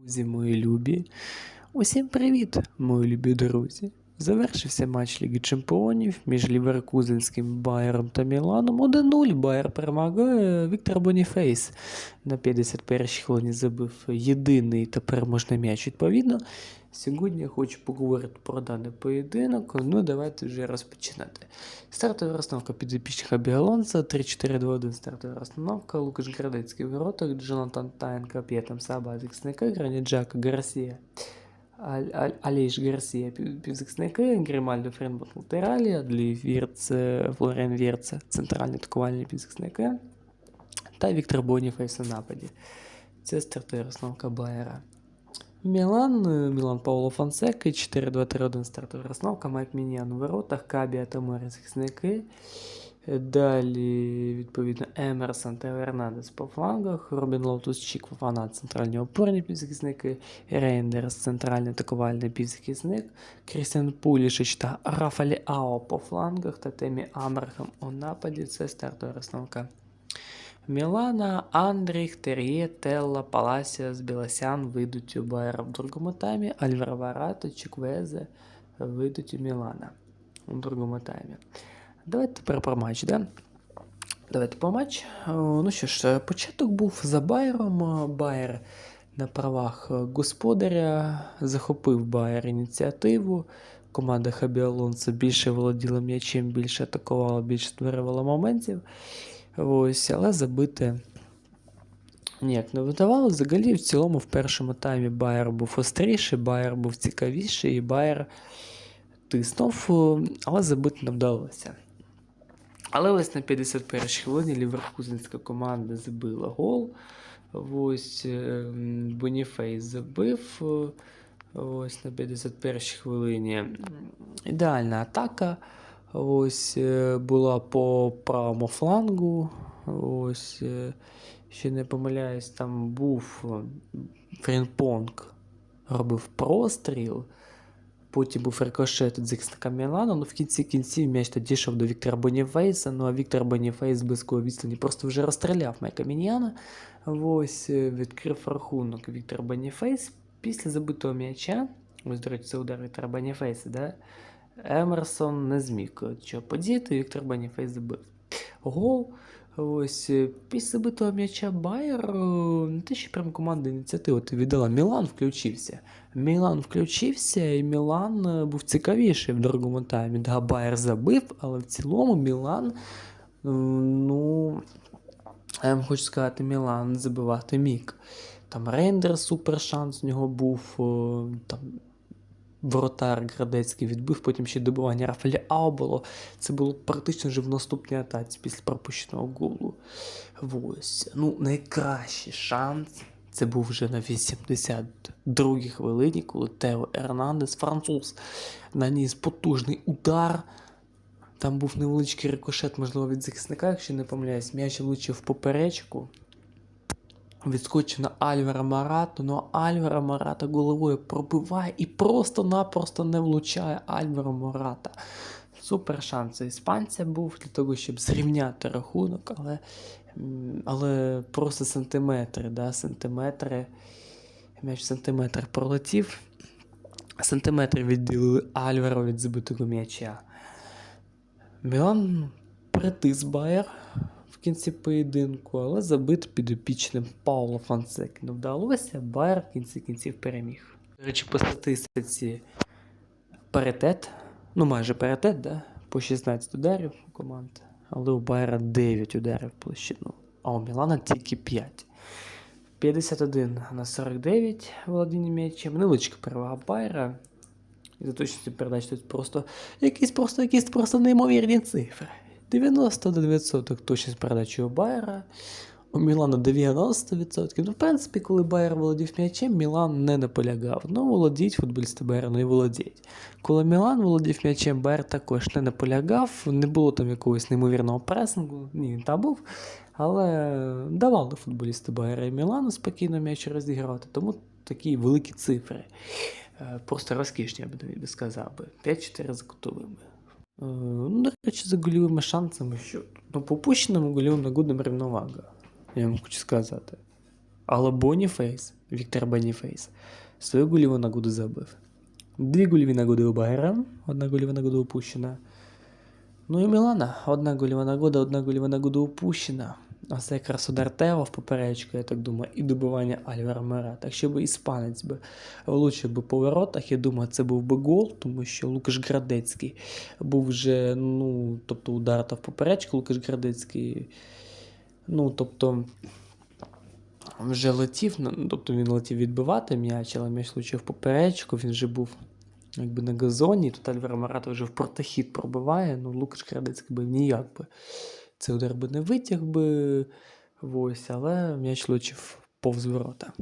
Друзі, мої любі. Усім привіт, мої любі друзі. Завершився матч Ліги Чемпіонів між Ліверкузенським Байером та Міланом. 1-0 Байер перемагає Віктор Боніфейс. На 51-й хвилині забив єдиний та переможний м'яч відповідно. Сьогодні я хочу поговорити про даний поєдинок. Ну, давайте вже розпочинати. Стартова розстановка підопічних Абіалонса, 3-4-2-1 стартова розстановка, Лукаш Градецький в воротах, Джонатан Таєнко, П'єтам Саба, захисника, Граніджака, Гарсія, Аліш Гарсія, пів- півзахисники, Гримальдо Френбот латералі, Адлі Вірце, Флорен Вірце, центральні атакувальні півзахисники, та Віктор Боніфейс на нападі. Це стартова розстановка Байера. Мілан, е, Мілан Пауло Фонсека, 4-2-3-1 стартова розстановка, Майк Мінян у воротах, Кабі та Морі захисники. Далі, відповідно, Емерсон та Ернандес по флангах, Робін Лоутус Чік Фафана центральні опорні півзахисники, Рейндерс центральний атакувальний півзахисник, Крістіан Пулішич та Рафалі Ао по флангах та Темі Амрахам у нападі. Це стартова розстановка. Мілана, Андріх, Тер'є, Телла, Паласіас, Біласян вийдуть у Байера в другому таймі, Альваро Варато, Чіквезе вийдуть у Мілана у другому таймі. Давайте тепер про матч, да? Давайте про матч. Ну що ж, е, початок був за Байером. Е, Байер на правах е, господаря захопив Байер ініціативу. Команда Хабі Алонсо більше володіла м'ячем, більше атакувала, більше створювала моментів. Ось, але забити ніяк не видавало. Взагалі, в цілому, в першому таймі Байер був остріший, Байер був цікавіший, і Байер тиснув, е, але забити не вдалося. Але ось на 51-й хвилині ліверкузенська команда забила гол. Ось е, м, Боніфейс забив. Ось на 51-й хвилині. Ідеальна атака. Ось е, була по правому флангу. Ось, е, ще не помиляюсь, там був Фрінпонг робив простріл. Потім був рикошет від захисника Мілану, ну в кінці кінців м'яч тоді йшов до Віктора Боніфейса. Ну а Віктор Боніфейс з близької відстані просто вже розстріляв Майка Міньяна. Ось е, відкрив рахунок Віктор Боніфейс після забитого м'яча. Ось, до речі, це удар Віктора Боніфейса, да? Емерсон не зміг чого подіяти, Віктор Боніфейс забив. Гол. Ось е, після забитого м'яча Байер, не те, що прям команда ініціативу ти віддала. Мілан включився. Мілан включився, і Мілан е, був цікавіший в другому таймі. Да, Байер забив, але в цілому Мілан, ну, я вам хочу сказати, Мілан забивати міг. Там Рейндер супер шанс у нього був. е, Там Воротар Градецький відбив, потім ще добивання Рафаля Ао. Це було практично вже в наступній атаці після пропущеного голу. Ось. Ну, найкращий шанс. Це був вже на 82-й хвилині, коли Тео Ернандес, француз, наніс потужний удар. Там був невеличкий рикошет, можливо, від захисника, якщо не помиляюсь, м'яч влучив в поперечку. Відскочив на Альвара Марата, ну а Альвара Марата головою пробиває і просто-напросто не влучає Альвара Марата. Супер шанс іспанця був для того, щоб зрівняти рахунок, але, але просто сантиметри, да, сантиметри. М'яч сантиметр пролетів. Сантиметри відділили Альваро від забитого м'яча. Мілан притис Байер кінці поєдинку, але забити підопічним Пауло Фонсеки не вдалося. Байер в кінці кінців переміг. До речі, по статистиці паритет, ну майже паритет, да? по 16 ударів у команд, але у Байера 9 ударів площину, а у Мілана тільки 5. 51 на 49 володіння м'ячем. Невеличка перевага Байера. І за точністю передач тут просто якісь просто якісь просто неймовірні цифри. 91% точність передачі у Байера, у Мілана 90%. Ну, в принципі, коли Байер володів м'ячем, Мілан не наполягав. Ну, володіть футболісти Байера, ну і володіть. Коли Мілан володів м'ячем, Байер також не наполягав, не було там якогось неймовірного пресингу, ні, він там був, але давали футболісти Байера і Мілану спокійно м'яч розіграти, тому такі великі цифри. Е, Просто розкішні, я би сказав би. 5-4 за кутовими. Е, Ну, до речі, за гольовими шансами, що ну, по упущеному гольовим нагодним рівновага, я вам хочу сказати. Але Боніфейс, Віктор Боніфейс, свою гольову нагоду забив. Дві гольові нагоди у Байера, одна гольова нагода упущена. Ну і Мілана, одна гольова нагода, одна гольова нагода упущена. А це якраз удар в поперечку, я так думаю, і добивання Альвара Мера. Так що би іспанець би влучив би по воротах, я думаю, це був би гол, тому що Лукаш Градецький був вже, ну, тобто удар в поперечку, Лукаш Градецький, ну, тобто, вже летів, ну, тобто він летів відбивати м'яч, але м'яч влучив в поперечку, він вже був якби на газоні, тут Альвара Марата вже в протихід пробиває, ну Лукаш Градецький би ніяк би цей удар би не витяг би, ось, але м'яч влучив повз ворота.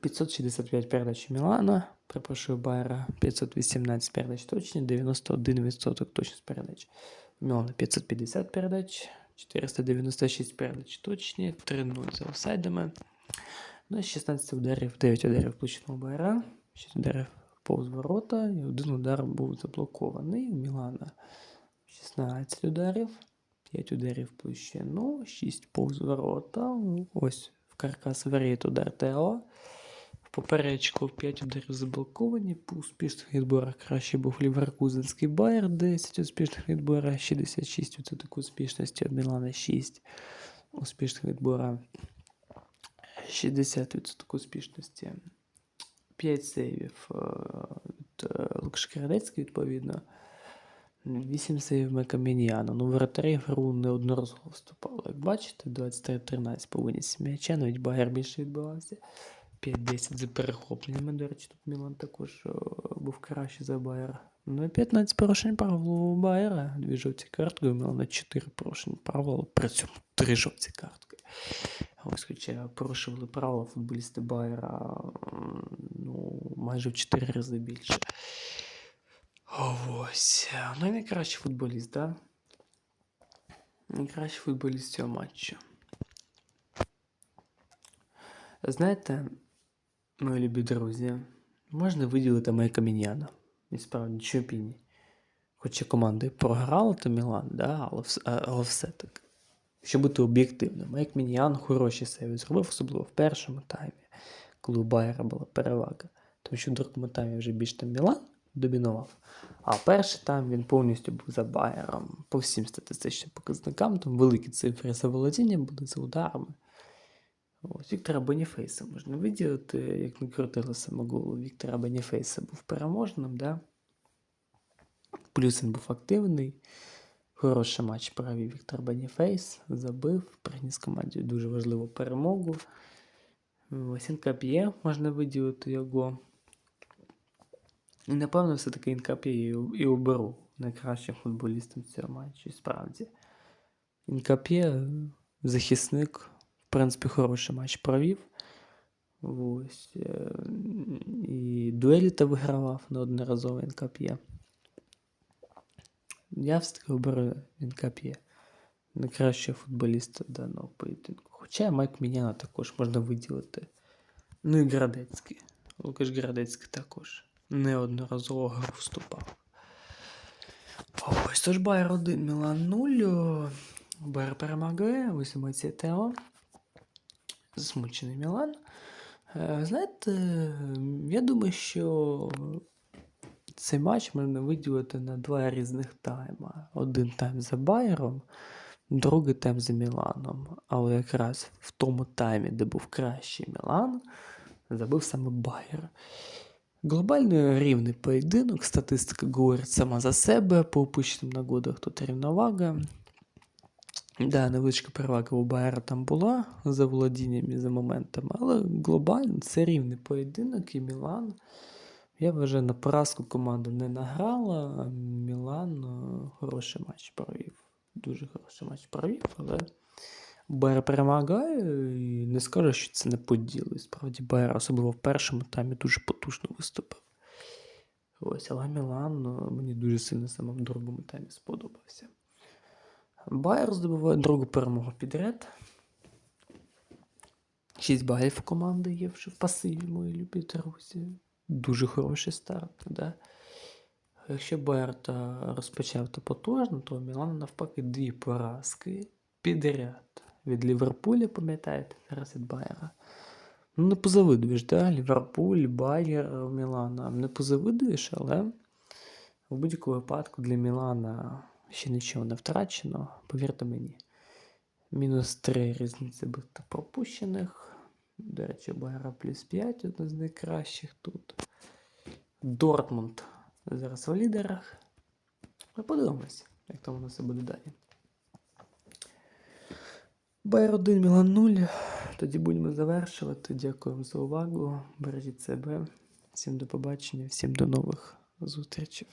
565 передач Мілана, перепрошую Байера, 518 передач точні, 91% точність передач. Мілана 550 передач, 496 передач точні, 3-0 за офсайдами. Ну, 16 ударів, 9 ударів влучено у Байера, 6 ударів повз ворота, і один удар був заблокований у Мілана. 16 ударів, 5 ударів площину, 6 повз ворота. Ось в каркас воріт удар Тео. В поперечку 5 ударів заблоковані. По успішних відборах краще був Ліверкузенський Байер, 10 успішних відборах, 66% успішності від Мілана 6 успішних відбора, 60% успішності. 5 сейвів е, від е, Лукашка Радецький, відповідно. 8 сейвів Мекамініана. Ну, воротарі в гру неодноразово вступали. Як бачите, 23-13 по винісі м'яча, навіть Багер більше відбивався. 5-10 за перехопленнями. До речі, тут Мілан також був краще за Байера. Ну і 15 порушень правил у Байера. Дві жовті картки, у Мілана 4 порушень правил, при цьому 3 жовті картки. Ось хоча порушували правила футболісти Байера ну, майже в 4 рази більше. Ось. Ну і найкращий футболіст, так? Да? Найкращий футболіст цього матчу. Знаєте, мої любі друзі, можна виділити Майка Міньяна. І справді чемпіні. Хоча команда і програла, то Мілан, да, але, але все-таки. Щоб бути об'єктивним, Майк Міньян хороші сейви зробив, особливо в першому таймі, коли у Байера була перевага. Тому що в другому таймі вже більш там Мілан домінував. А перший тайм він повністю був за Байером по всім статистичним показникам. Там великі цифри за володінням були за ударами. Ось Віктора Боніфейса можна виділити, як не крутили саме. Віктора Боніфейса був переможним, да? Плюс він був активний. Хороший матч провів Віктор Боніфейс, забив, приніс команді дуже важливу перемогу. Ось Інкап'є можна виділити його. І напевно, все-таки Інкап'є і, і оберу найкращим футболістом цього матчу. Справді. Інкап'є захисник, в принципі, хороший матч провів. Ось. е, І дуелі та вигравав неодноразово Інкап'є. Я все-таки оберу Інкап'є. Найкращого футболіста даного поєдинку. Хоча Майк Міняна також можна виділити. Ну і Градецький. Лукаш Градецький також неодноразово гру вступав. Ось тож Байер 1, Мілан 0. Байер перемагає, емоції Тео. Засмучений Мілан. Е, Знаєте, я думаю, що цей матч можна виділити на два різних тайма. Один тайм за Байером, другий тайм за Міланом. Але якраз в тому таймі, де був кращий Мілан, забив саме Байер. Глобально рівний поєдинок, статистика говорить сама за себе, по опущеним нагодах тут рівновага. Да, невеличка перевага у Байера там була за володінням за моментами, але глобально це рівний поєдинок і Мілан. Я вважаю, на поразку команда не награла, а Мілан е, хороший матч провів. Дуже хороший матч провів, але Байер перемагає і не скажу, що це не поділ. Справді Байер, особливо в першому таймі, дуже потужно виступив. Ось, але Мілан е, мені дуже сильно саме в другому таймі сподобався. Байер здобуває другу перемогу підряд. 6 балів команди є вже в пасиві, мої любі друзі. Дуже хороший старт, да? Якщо Байер розпочав то потужно, то у Мілана навпаки дві поразки підряд. Від Ліверпуля, пам'ятаєте, зараз від Байера. Ну, не позавидуєш, да? Ліверпуль, Байер, Мілана. Не позавидуєш, але в будь-якому випадку для Мілана ще нічого не втрачено, повірте мені. Мінус 3 різниці бит пропущених. До речі, Байера плюс 5 одна з найкращих тут. Дортмунд зараз в лідерах. Ми подивимося, як там у нас буде далі. Байер 1, Мілан 0. Тоді будемо завершувати. Дякуємо за увагу. Бережіть себе. Всім до побачення, всім до нових зустрічей.